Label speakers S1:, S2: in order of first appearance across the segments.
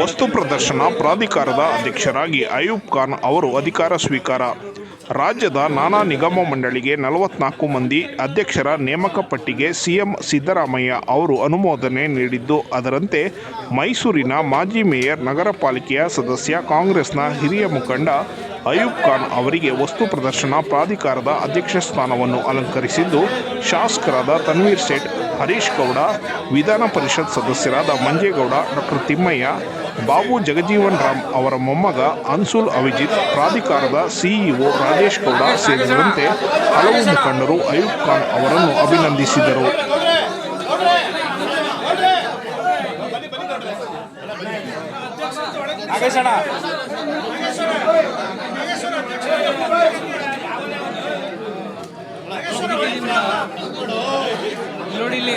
S1: ವಸ್ತು ಪ್ರದರ್ಶನ ಪ್ರಾಧಿಕಾರದ ಅಧ್ಯಕ್ಷರಾಗಿ ಅಯೂಬ್ ಖಾನ್ ಅವರು ಅಧಿಕಾರ ಸ್ವೀಕಾರ. ರಾಜ್ಯದ ನಾನಾ ನಿಗಮ ಮಂಡಳಿಗೆ ನಲವತ್ನಾಲ್ಕು ಮಂದಿ ಅಧ್ಯಕ್ಷರ ನೇಮಕ ಪಟ್ಟಿಗೆ ಸಿಎಂ ಸಿದ್ದರಾಮಯ್ಯ ಅವರು ಅನುಮೋದನೆ ನೀಡಿದ್ದು, ಅದರಂತೆ ಮೈಸೂರಿನ ಮಾಜಿ ಮೇಯರ್, ನಗರ ಪಾಲಿಕೆಯ ಸದಸ್ಯ, ಕಾಂಗ್ರೆಸ್ನ ಹಿರಿಯ ಮುಖಂಡ ಅಯೂಬ್ ಖಾನ್ ಅವರಿಗೆ ವಸ್ತು ಪ್ರದರ್ಶನ ಪ್ರಾಧಿಕಾರದ ಅಧ್ಯಕ್ಷ ಸ್ಥಾನವನ್ನು ಅಲಂಕರಿಸಿದ್ದು, ಶಾಸಕರಾದ ತನ್ವೀರ್ ಸೇಠ್ ಹರೀಶ್ ಗೌಡ, ವಿಧಾನ ಪರಿಷತ್ ಸದಸ್ಯರಾದ ಮಂಜೇಗೌಡ, ಡಾಕ್ಟರ್ ತಿಮ್ಮಯ್ಯ, ಬಾಬು ಜಗಜೀವನ್ ರಾಮ್ ಅವರ ಮೊಮ್ಮಗ ಅನ್ಸುಲ್ ಅವಿಜಿತ್ ಪ್ರಾಧಿಕಾರದ ಸಿಇಒ ರಾಜೇಶ್ ಗೌಡ ಸೇರಿದಂತೆ ಹಲವು ಮುಖಂಡರು ಅಯೂಬ್ ಖಾನ್ ಅವರನ್ನು ಅಭಿನಂದಿಸಿದರು.
S2: ನಾಗೇಶ್ ಅಣ್ಣ ನೋಡಿ ಇಲ್ಲಿ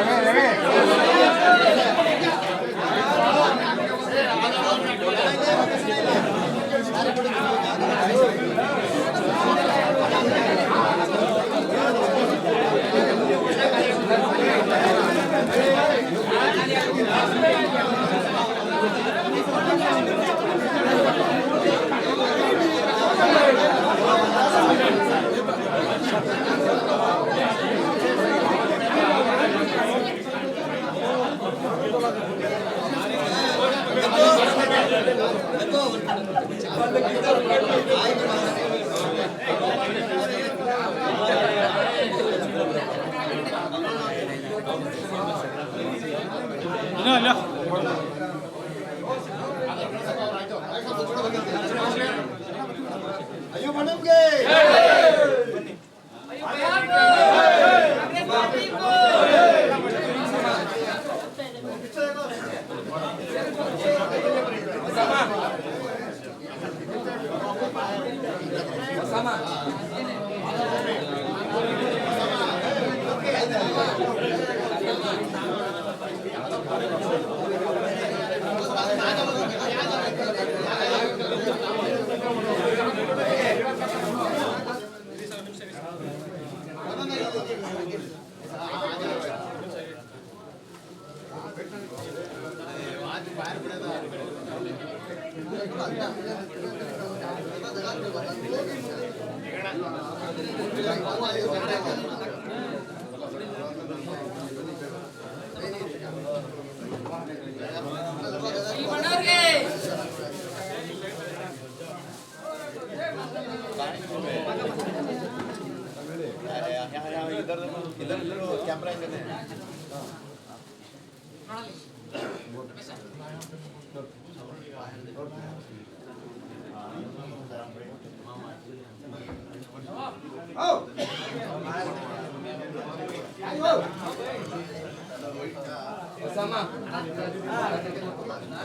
S2: ಓಕೆ ಇಲ್ಲ इधर इधर कैमरा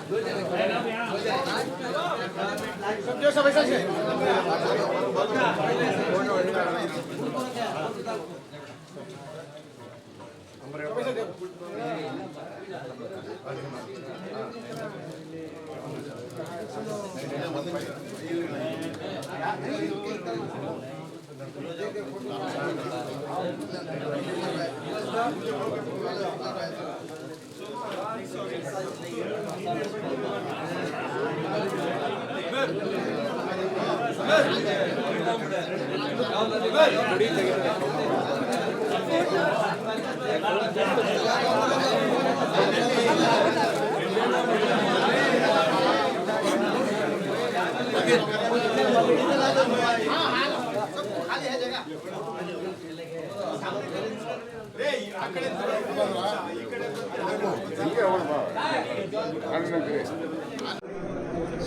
S2: Gracias.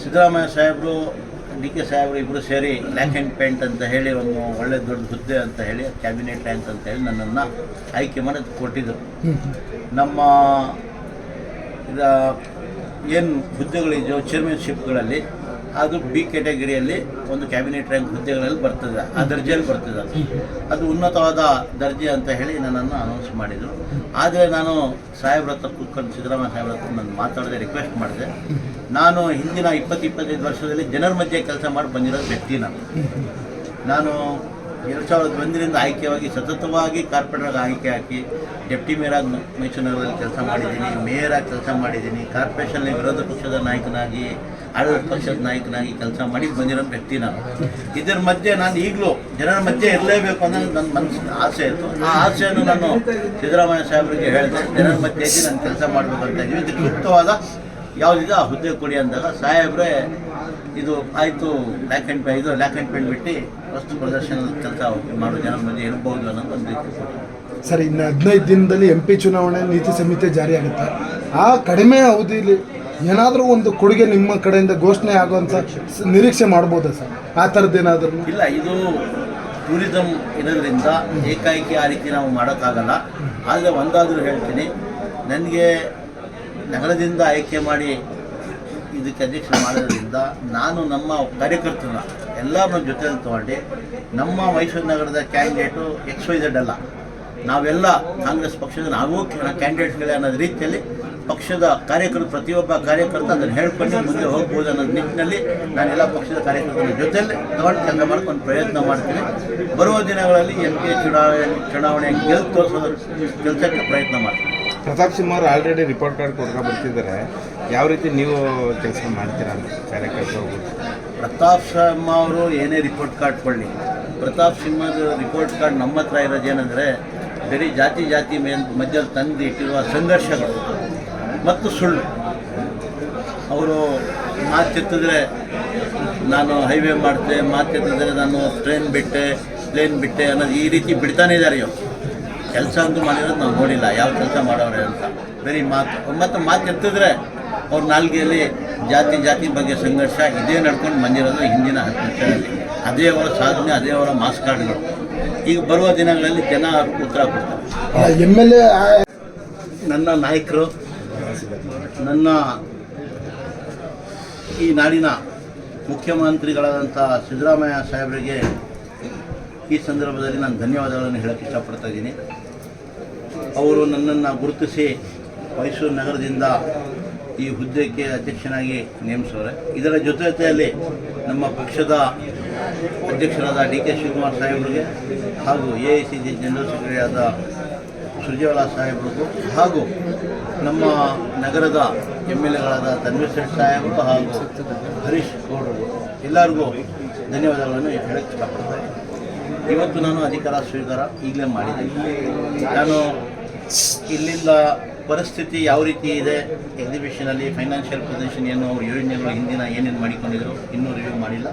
S3: ಸಿದ್ದರಾಮಯ್ಯ ಸಾಹೇಬರು ಡಿ ಕೆ ಸಾಹೇಬರು ಇಬ್ಬರು ಸೇರಿ ಲ್ಯಾಕ್ ಆ್ಯಂಡ್ ಪೇಂಟ್ ಅಂತ ಹೇಳಿ ಒಂದು ಒಳ್ಳೆ ದೊಡ್ಡ ಹುದ್ದೆ ಅಂತ ಹೇಳಿ ಕ್ಯಾಬಿನೆಟ್ ರ್ಯಾಂಕ್ ಅಂತ ಹೇಳಿ ನನ್ನನ್ನು ಆಯ್ಕೆ ಮಾಡಿ ಕೊಟ್ಟಿದ್ದರು ನಮ್ಮ ಇದ ಏನು ಹುದ್ದೆಗಳಿದೆಯೋ ಚೇರ್ಮನ್ಶಿಪ್ಗಳಲ್ಲಿ ಅದು ಬಿ ಕ್ಯಾಟಗರಿಯಲ್ಲಿ ಒಂದು ಕ್ಯಾಬಿನೆಟ್ ರ್ಯಾಂಕ್ ಹುದ್ದೆಗಳಲ್ಲಿ ಬರ್ತದೆ, ಆ ದರ್ಜೆಯಲ್ಲಿ ಬರ್ತದೆ ಅದು. ಅದು ಉನ್ನತವಾದ ದರ್ಜೆ ಅಂತ ಹೇಳಿ ನನ್ನನ್ನು ಅನೌನ್ಸ್ ಮಾಡಿದರು. ಆದರೆ ನಾನು ಸಾಹೇಬ್ರ ಹತ್ರ ಕೂತ್ಕೊಂಡು, ಸಿದ್ದರಾಮಯ್ಯ ಸಾಹೇಬ್ರ ಹತ್ರ ನಾನು ಮಾತಾಡದೆ ರಿಕ್ವೆಸ್ಟ್ ಮಾಡಿದೆ. ನಾನು ಹಿಂದಿನ ಇಪ್ಪತ್ತು ಇಪ್ಪತ್ತೈದು ವರ್ಷದಲ್ಲಿ ಜನರ ಮಧ್ಯೆ ಕೆಲಸ ಮಾಡಿ ಬಂದಿರೋ ವ್ಯಕ್ತಿ ನಾನು. ನಾನು ಎರಡು ಸಾವಿರದ ಒಂದರಿಂದ ಆಯ್ಕೆಯಾಗಿ ಸತತವಾಗಿ ಕಾರ್ಪೊರೇಟರ್ ಆಯ್ಕೆ ಹಾಕಿ, ಡೆಪ್ಟಿ ಮೇಯರಾಗಿ ಆಗಿ ಮೈಸೂರು ನಗರದಲ್ಲಿ ಕೆಲಸ ಮಾಡಿದ್ದೀನಿ ಮೇಯರಾಗಿ ಕೆಲಸ ಮಾಡಿದ್ದೀನಿ, ಕಾರ್ಪೊರೇಷನ್ನಲ್ಲಿ ವಿರೋಧ ಪಕ್ಷದ ನಾಯಕನಾಗಿ, ಆಡಳಿತ ಪಕ್ಷದ ನಾಯಕನಾಗಿ ಕೆಲಸ ಮಾಡಿ ಬಂದಿರೋ ವ್ಯಕ್ತಿ ನಾನು. ಇದರ ಮಧ್ಯೆ ನಾನು ಈಗಲೂ ಜನರ ಮಧ್ಯೆ ಇರಲೇಬೇಕು ಅನ್ನೋದು ನನ್ನ ಮನಸ್ಸಿನ ಆಸೆ ಇತ್ತು. ಆ ಆಸೆಯನ್ನು ನಾನು ಸಿದ್ದರಾಮಯ್ಯ ಸಾಹೇಬರಿಗೆ ಹೇಳಿದೆ, ಜನರ ಮಧ್ಯೆ ನಾನು ಕೆಲಸ ಮಾಡಬೇಕಂತ ಇದಕ್ಕೆ ಸೂಕ್ತವಾದ ಯಾವುದಿದೆ ಆ ಹುದ್ದೆ ಕೊಡಿ ಅಂದಾಗ ಸಾಹೇಬ್ರೆ ಇದು ಆಯಿತು ಲ್ಯಾಕ್ ಆ್ಯಂಡ್ ಪೇ ಇದು ಲ್ಯಾಕ್ ಆ್ಯಂಡ್ ಪೇಂಟ್ ಬಿಟ್ಟು ವಸ್ತು ಪ್ರದರ್ಶನ ಕೆಲಸ ಮಾಡೋ ಜನ ಮಧ್ಯೆ ಇರಬಹುದು ಅನ್ನೋದು ಒಂದು
S4: ಸರ್ ಇನ್ನು ಹದಿನೈದು ದಿನದಲ್ಲಿ ಎಂ ಪಿ ಚುನಾವಣೆ ನೀತಿ ಸಂಹಿತೆ ಜಾರಿಯಾಗುತ್ತೆ ಆ ಕಡಿಮೆ ಅವಧಿಯಲ್ಲಿ ಏನಾದರೂ ಒಂದು ಕೊಡುಗೆ ನಿಮ್ಮ ಕಡೆಯಿಂದ ಘೋಷಣೆ ಆಗುವಂಥ ನಿರೀಕ್ಷೆ ಮಾಡ್ಬೋದಾ ಸರ್? ಆ ಥರದ್ದೇನಾದ್ರೂ
S3: ಇಲ್ಲ ಇದು ಟೂರಿಸಮ್ ಇರೋದ್ರಿಂದ ಏಕಾಏಕಿ ಆ ರೀತಿ ನಾವು ಮಾಡೋಕ್ಕಾಗಲ್ಲ. ಆದರೆ ಒಂದಾದರೂ ಹೇಳ್ತೀನಿ ನನಗೆ ನಗರದಿಂದ ಆಯ್ಕೆ ಮಾಡಿ ಇದಕ್ಕೆ ಅಧ್ಯಕ್ಷ ಮಾಡೋದ್ರಿಂದ ನಾನು ನಮ್ಮ ಕಾರ್ಯಕರ್ತರನ್ನ ಎಲ್ಲರನ್ನ ಜೊತೆಯಲ್ಲಿ ತಗೊಂಡು ನಮ್ಮ ಮೈಸೂರು ನಗರದ ಕ್ಯಾಂಡಿಡೇಟು ಎಕ್ಸ್ ವೈ ಅಲ್ಲ, ನಾವೆಲ್ಲ ಕಾಂಗ್ರೆಸ್ ಪಕ್ಷದ ನಾವು ಕ್ಯಾಂಡಿಡೇಟ್ಗಳೇ ಅನ್ನೋ ರೀತಿಯಲ್ಲಿ ಪಕ್ಷದ ಕಾರ್ಯಕರ್ತರು, ಪ್ರತಿಯೊಬ್ಬ ಕಾರ್ಯಕರ್ತ ಅದನ್ನು ಹೇಳ್ಕೊಂಡು ಮುಂದೆ ಹೋಗ್ಬೋದು ಅನ್ನೋ ನಿಟ್ಟಿನಲ್ಲಿ ನಾನೆಲ್ಲ ಪಕ್ಷದ ಕಾರ್ಯಕರ್ತರ ಜೊತೆಯಲ್ಲಿ ತಗೊಂಡು ಕೆಲಸ ಮಾಡ್ಕೊಂಡು ಪ್ರಯತ್ನ ಮಾಡ್ತೀನಿ. ಬರುವ ದಿನಗಳಲ್ಲಿ ಎಂ ಪಿ ಚುನಾವಣೆ ಚುನಾವಣೆ ಗೆಲ್ತು ತೋರಿಸೋದ್ರ ಕೆಲಸಕ್ಕೆ ಪ್ರಯತ್ನ ಮಾಡ್ತೀನಿ.
S5: ಪ್ರತಾಪ್ ಸಿಂಹ ಅವರು ಆಲ್ರೆಡಿ ರಿಪೋರ್ಟ್ ಕಾರ್ಡ್ ಕೊಡ್ಕೊ ಬರ್ತಿದ್ದಾರೆ ಯಾವ ರೀತಿ ನೀವು ಕೆಲಸ ಮಾಡ್ತೀರಾ ಕಾರ್ಯಕರ್ತರು
S3: ಪ್ರತಾಪ್ ಸಿಂಹ ಅವರು ಏನೇ ರಿಪೋರ್ಟ್ ಕಾರ್ಡ್ ಕೊಡಲಿ. ಪ್ರತಾಪ್ ಸಿಂಹದ ರಿಪೋರ್ಟ್ ಕಾರ್ಡ್ ನಮ್ಮ ಹತ್ರ ಇರೋದೇನೆಂದರೆ ಬರೀ ಜಾತಿ ಜಾತಿ ಮೇಲ್ ಮಧ್ಯದಲ್ಲಿ ತಂದು ಇಟ್ಟಿರುವ ಸಂಘರ್ಷಗಳು ಮತ್ತು ಸುಳ್ಳು. ಅವರು ಮಾತೆತ್ತಿದ್ರೆ ನಾನು ಹೈವೇ ಮಾಡಿದೆ ಮಾತೆತ್ತಿದ್ರೆ ನಾನು ಟ್ರೈನ್ ಬಿಟ್ಟೆ ಪ್ಲೇನ್ ಬಿಟ್ಟೆ ಅನ್ನೋದು ಈ ರೀತಿ ಬಿಡ್ತಾನೇ ಇದ್ದಾರೆ ಇವ್ರು. ಕೆಲಸ ಅಂತೂ ಮಾಡಿರೋದು ನಾವು ನೋಡಿಲ್ಲ. ಯಾವ ಕೆಲಸ ಮಾಡೋರೆ ಅಂತ. ಬರೀ ಮಾತು. ಮತ್ತು ಮಾತು ಎತ್ತಿದ್ರೆ ಅವ್ರ ನಾಲ್ಗೆಯಲ್ಲಿ ಜಾತಿ ಜಾತಿ ಬಗ್ಗೆ ಸಂಘರ್ಷ ಇದೇ ನಡ್ಕೊಂಡು ಬಂದಿರೋದು ಹಿಂದಿನ ಹತ್ತು ವರ್ಷಗಳಲ್ಲಿ ಅದೇ ಅವರ ಸಾಧನೆ ಅದೇ ಅವರ ಮಾಸ್ ಕಾರ್ಡ್ಗಳು. ಈಗ ಬರುವ ದಿನಗಳಲ್ಲಿ ಜನ ಉತ್ತರ ಕೊಡ್ತಾರೆ.
S4: ಎಂ ಎಲ್ ಎ
S3: ನನ್ನ ನಾಯಕರು ನನ್ನ ಈ ನಾಡಿನ ಮುಖ್ಯಮಂತ್ರಿಗಳಾದಂಥ ಸಿದ್ದರಾಮಯ್ಯ ಸಾಹೇಬರಿಗೆ ಈ ಸಂದರ್ಭದಲ್ಲಿ ನಾನು ಧನ್ಯವಾದಗಳನ್ನು ಹೇಳಕ್ಕೆ ಇಷ್ಟಪಡ್ತಾ ಇದ್ದೀನಿ. ಅವರು ನನ್ನನ್ನು ಗುರುತಿಸಿ ಮೈಸೂರು ನಗರದಿಂದ ಈ ಹುದ್ದೆಗೆ ಅಧ್ಯಕ್ಷನಾಗಿ ನೇಮಿಸೋರೆ. ಇದರ ಜೊತೆ ಜೊತೆಯಲ್ಲಿ ನಮ್ಮ ಪಕ್ಷದ ಅಧ್ಯಕ್ಷರಾದ ಡಿ ಕೆ ಶಿವಕುಮಾರ್ ಸಾಹೇಬ್ರಿಗೆ ಹಾಗೂ A I C C general secretary ಆದ ಸುರ್ಜೇವಾಲಾ ಸಾಹೇಬ್ರಿಗೂ ಹಾಗೂ ನಮ್ಮ ನಗರದ ಎಂ ಎಲ್ ಎಗಳಾದ ತನ್ವೀರ್ ಸೇಠ್ ಸಾಹೇಬರು ಹಾಗೂ ಹರೀಶ್ ಗೌಡರು ಎಲ್ಲರಿಗೂ ಧನ್ಯವಾದಗಳನ್ನು ಹೇಳಕ್ಕೆ ಇಷ್ಟಪಡ್ತಾರೆ ಇವತ್ತು ನಾನು ಅಧಿಕಾರ ಸ್ವೀಕಾರ ಈಗಲೇ ಮಾಡಿದ್ದೀನಿ. ನಾನು ಇಲ್ಲಿಂದ ಪರಿಸ್ಥಿತಿ ಯಾವ ರೀತಿ ಇದೆ? ಎಕ್ಸಿಬಿಷನಲ್ಲಿ ಫೈನಾನ್ಷಿಯಲ್ ಪೊಸಿಷನ್ ಏನು, ಅವ್ರ ಯೋಜನೆಗಳು ಹಿಂದಿನ ಏನೇನು ಮಾಡಿಕೊಂಡಿದ್ರು, ಇನ್ನೂ ರಿವ್ಯೂ ಮಾಡಿಲ್ಲ.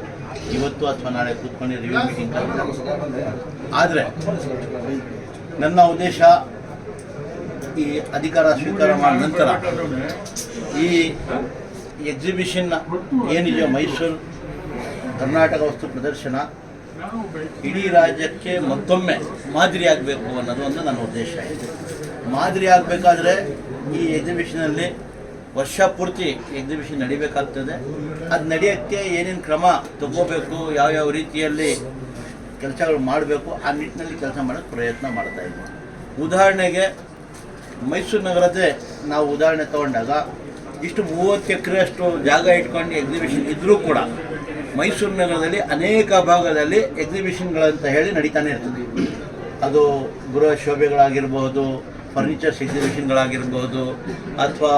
S3: ಇವತ್ತು ಅಥವಾ ನಾಳೆ ಕೂತ್ಕೊಂಡು ರಿವ್ಯೂ ಮೀಟಿಂಗ್ ಆದರೆ, ನನ್ನ ಉದ್ದೇಶ ಈ ಅಧಿಕಾರ ಸ್ವೀಕಾರ ಮಾಡಿದ ನಂತರ ಈ ಎಕ್ಸಿಬಿಷನ್ ಏನಿದೆಯೋ ಮೈಸೂರು, ಕರ್ನಾಟಕ ವಸ್ತು ಪ್ರದರ್ಶನ ಇಡೀ ರಾಜ್ಯಕ್ಕೆ ಮತ್ತೊಮ್ಮೆ ಮಾದರಿಯಾಗಬೇಕು ಅನ್ನೋದು ಒಂದು ನನ್ನ ಉದ್ದೇಶ. ಇದೆ ಮಾದರಿ ಆಗಬೇಕಾದ್ರೆ ಈ ಎಕ್ಸಿಬಿಷನಲ್ಲಿ ವರ್ಷ ಪೂರ್ತಿ ಎಕ್ಸಿಬಿಷನ್ ನಡಿಬೇಕಾಗ್ತದೆ. ಅದು ನಡೆಯೋಕ್ಕೆ ಏನೇನು ಕ್ರಮ ತಗೋಬೇಕು, ಯಾವ್ಯಾವ ರೀತಿಯಲ್ಲಿ ಕೆಲಸಗಳು ಮಾಡಬೇಕು, ಆ ನಿಟ್ಟಿನಲ್ಲಿ ಕೆಲಸ ಮಾಡೋಕ್ಕೆ ಪ್ರಯತ್ನ ಮಾಡ್ತಾ ಇದ್ದೀವಿ ಉದಾಹರಣೆಗೆ ಮೈಸೂರು ನಗರದೇ ನಾವು ಉದಾಹರಣೆ ತಗೊಂಡಾಗ ಇಷ್ಟು ಮೂವತ್ತು ಎಕರೆಯಷ್ಟು ಜಾಗ ಇಟ್ಕೊಂಡು ಎಕ್ಸಿಬಿಷನ್ ಇದ್ದರೂ ಕೂಡ ಮೈಸೂರು ನಗರದಲ್ಲಿ ಅನೇಕ ಭಾಗದಲ್ಲಿ ಎಕ್ಸಿಬಿಷನ್ಗಳಂತ ಹೇಳಿ ನಡೀತಾನೆ ಇರ್ತದೆ. ಅದು ಗೃಹ ಶೋಭೆಗಳಾಗಿರ್ಬೋದು ಫರ್ನಿಚರ್ಸ್ ಎಕ್ಸಿಬಿಷನ್ಗಳಾಗಿರ್ಬೋದು ಅಥವಾ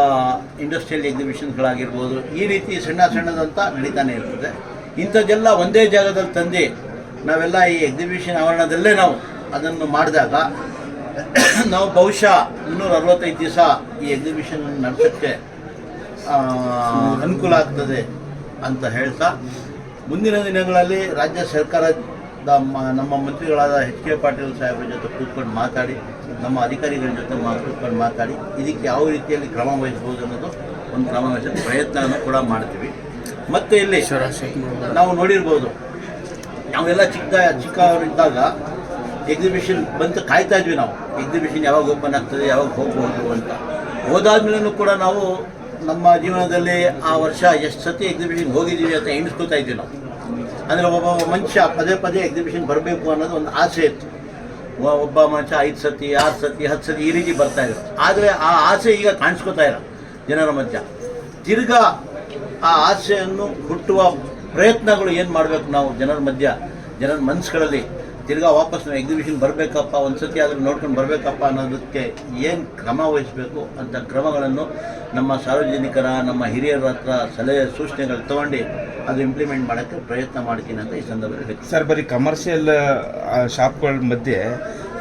S3: ಇಂಡಸ್ಟ್ರಿಯಲ್ ಎಕ್ಸಿಬಿಷನ್ಗಳಾಗಿರ್ಬೋದು ಈ ರೀತಿ ಸಣ್ಣ ಸಣ್ಣದಂತ ನಡೀತಾನೆ ಇರ್ತದೆ. ಇಂಥದ್ದೆಲ್ಲ ಒಂದೇ ಜಾಗದಲ್ಲಿ ತಂದು ನಾವೆಲ್ಲ ಈ ಎಕ್ಸಿಬಿಷನ್ ಆವರಣದಲ್ಲೇ ನಾವು ಅದನ್ನು ಮಾಡಿದಾಗ ನಾವು ಬಹುಶಃ ಮುನ್ನೂರ ಅರವತ್ತೈದು ದಿವಸ ಈ ಎಕ್ಸಿಬಿಷನ್ ನಡೆಸೋಕ್ಕೆ ಅನುಕೂಲ ಆಗ್ತದೆ ಅಂತ ಹೇಳ್ತಾ ಮುಂದಿನ ದಿನಗಳಲ್ಲಿ ರಾಜ್ಯ ಸರ್ಕಾರದ ನಮ್ಮ ಮಂತ್ರಿಗಳಾದ ಎಚ್ ಕೆ ಪಾಟೀಲ್ ಸಾಹೇಬ್ರ ಜೊತೆ ಕೂತ್ಕೊಂಡು ಮಾತಾಡಿ, ನಮ್ಮ ಅಧಿಕಾರಿಗಳ ಜೊತೆ ಕೂತ್ಕೊಂಡು ಮಾತಾಡಿ, ಇದಕ್ಕೆ ಯಾವ ರೀತಿಯಲ್ಲಿ ಕ್ರಮ ವಹಿಸ್ಬೋದು ಅನ್ನೋದು ಒಂದು ಕ್ರಮ ವಹಿಸಿದ ಪ್ರಯತ್ನವನ್ನು ಕೂಡ ಮಾಡ್ತೀವಿ. ಮತ್ತು ಇಲ್ಲಿ ನಾವು ನೋಡಿರ್ಬೋದು, ನಾವೆಲ್ಲ ಚಿಕ್ಕ, ಚಿಕ್ಕವರಿದ್ದಾಗ ಎಕ್ಸಿಬಿಷನ್ ಬಂತು ಕಾಯ್ತಾ ಇದ್ವಿ ನಾವು. ಎಕ್ಸಿಬಿಷನ್ ಯಾವಾಗ ಓಪನ್ ಆಗ್ತದೆ, ಯಾವಾಗ ಹೋಗ್ಬೋದು ಅಂತ. ಹೋದಾದ್ಮೇಲೂ ಕೂಡ ನಾವು ನಮ್ಮ ಜೀವನದಲ್ಲಿ ಆ ವರ್ಷ ಎಷ್ಟು ಸತಿ ಎಕ್ಸಿಬಿಷನ್ ಹೋಗಿದ್ದೀವಿ ಅಂತ ಎಣಿಸ್ಕೊತಾ ಇದ್ವಿ ನಾವು. ಅಂದರೆ ಒಬ್ಬ ಮನುಷ್ಯ ಪದೇ ಪದೇ ಎಕ್ಸಿಬಿಷನ್ ಬರಬೇಕು ಅನ್ನೋದು ಒಂದು ಆಸೆ ಇತ್ತು. ಒಬ್ಬ ಮನುಷ್ಯ ಐದು ಸತಿ, ಆರು ಸತಿ, ಹತ್ತು ಸತಿ ಈ ರೀತಿ ಬರ್ತಾ ಇದ್ರು ಆದರೆ ಆ ಆಸೆ ಈಗ ಕಾಣಿಸ್ಕೊತಾ ಇಲ್ಲ ಜನರ ಮಧ್ಯ. ತಿರ್ಗಾ ಆ ಆಸೆಯನ್ನು ಹುಟ್ಟುವ ಪ್ರಯತ್ನಗಳು ಏನು ಮಾಡಬೇಕು ನಾವು ಜನರ ಮಧ್ಯ, ಜನರ ಮನಸ್ಸುಗಳಲ್ಲಿ ತಿರ್ಗಾ ವಾಪಸ್ ನಾವು ಎಕ್ಸಿಬಿಷನ್ ಬರಬೇಕಪ್ಪ ಒಂದು ಸತಿ ಆದರೂ ನೋಡ್ಕೊಂಡು ಬರಬೇಕಪ್ಪ ಅನ್ನೋದಕ್ಕೆ ಏನು ಕ್ರಮ ವಹಿಸಬೇಕು ಅಂತ ಕ್ರಮಗಳನ್ನು ನಮ್ಮ ಸಾರ್ವಜನಿಕರ ನಮ್ಮ ಹಿರಿಯರ ಹತ್ರ ಸಲಹೆ ಸೂಚನೆಗಳು ತೊಗೊಂಡು ಅದು ಇಂಪ್ಲಿಮೆಂಟ್ ಮಾಡೋಕ್ಕೆ ಪ್ರಯತ್ನ ಮಾಡ್ತೀನಿ ಅಂತ ಈ ಸಂದರ್ಭದಲ್ಲಿ.
S5: ಸರ್ ಬರೀ ಕಮರ್ಷಿಯಲ್ ಶಾಪ್ಗಳ ಮಧ್ಯೆ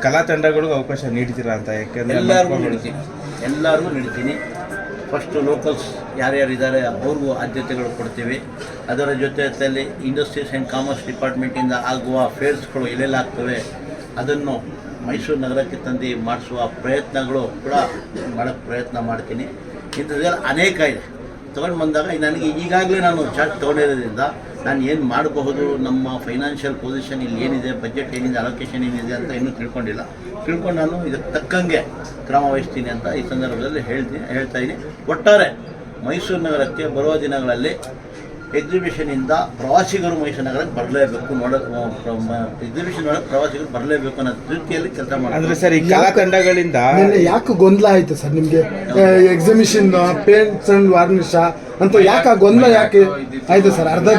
S5: ಕಲಾ ತಂಡಗಳಿಗೂ ಅವಕಾಶ ನೀಡ್ತೀರಾ ಅಂತ ಯಾಕೆಂದ್ರೆ
S3: ಎಲ್ಲರಿಗೂ ನೀಡ್ತೀನಿ ಎಲ್ಲರಿಗೂ ನೀಡ್ತೀನಿ ಫಸ್ಟು ಲೋಕಲ್ಸ್ ಯಾರ್ಯಾರಿದ್ದಾರೆ ಅವ್ರಿಗೂ ಆದ್ಯತೆಗಳು ಕೊಡ್ತೀವಿ. ಅದರ ಜೊತೆಯಲ್ಲಿ ಇಂಡಸ್ಟ್ರೀಸ್ ಆ್ಯಂಡ್ ಕಾಮರ್ಸ್ ಡಿಪಾರ್ಟ್ಮೆಂಟಿಂದ ಆಗುವ ಫೇರ್ಸ್ಗಳು ಎಲ್ಲೆಲ್ಲ ಆಗ್ತವೆ ಅದನ್ನು ಮೈಸೂರು ನಗರಕ್ಕೆ ತಂದು ಮಾಡಿಸುವ ಪ್ರಯತ್ನಗಳು ಕೂಡ ಮಾಡೋಕ್ಕೆ ಪ್ರಯತ್ನ ಮಾಡ್ತೀನಿ. ಇಂಥದ್ದೆಲ್ಲ ಅನೇಕ ಇದೆ. ತೊಗೊಂಡು ಬಂದಾಗ ನನಗೆ ಈಗಾಗಲೇ ನಾನು ಚಾರ್ಜ್ ತೊಗೊಂಡಿರೋದ್ರಿಂದ ನಾನು ಏನು ಮಾಡಬಹುದು ನಮ್ಮ ಫೈನಾನ್ಷಿಯಲ್ ಪೊಸಿಷನ್ ಇಲ್ಲಿ ಏನಿದೆ ಬಜೆಟ್ ಏನಿದೆ ಅಲೋಕೇಶನ್ ಏನಿದೆ ಅಂತ ಇನ್ನೂ ತಿಳ್ಕೊಂಡಿಲ್ಲ. ತಿಳ್ಕೊಂಡು ನಾನು ಇದಕ್ಕೆ ತಕ್ಕಂಗೆ ಕ್ರಮ ವಹಿಸ್ತೀನಿ ಅಂತ ಈ ಸಂದರ್ಭದಲ್ಲಿ ಹೇಳ್ತೀನಿ ಹೇಳ್ತಾ ಇದ್ದೀನಿ ಒಟ್ಟಾರೆ ಮೈಸೂರು ನಗರಕ್ಕೆ ಬರುವ ದಿನಗಳಲ್ಲಿ ಎಕ್ಸಿಬಿಷನಿಂದ ಪ್ರವಾಸಿಗರು ಮೈಸೂರು ನಗರಕ್ಕೆ ಬರಲೇಬೇಕು ನೋಡ ಎಕ್ಸಿಬಿಷನ್ ಒಳಗೆ ಪ್ರವಾಸಿಗರು ಬರಲೇಬೇಕು ಅನ್ನೋ ರೀತಿಯಲ್ಲಿ ಕೆಲಸ
S5: ಅಂದ್ರೆ ಸರ್ ಈ
S4: ಕಲಾತಂಡಗಳಿಂದ ಯಾಕೆ ಗೊಂದಲ ಆಯ್ತು ಸರ್ ನಿಮಗೆ? ಎಕ್ಸಿಬಿಷನ್ ಪೇಂಟ್ಸ್ ಅಂಡ್ ವಾರ್ನಿಷ ಅಂತ ಯಾಕೆ ಆ ಗೊಂದಲ ಯಾಕೆ ಆಯ್ತು ಸರ್? ಅರ್ಧ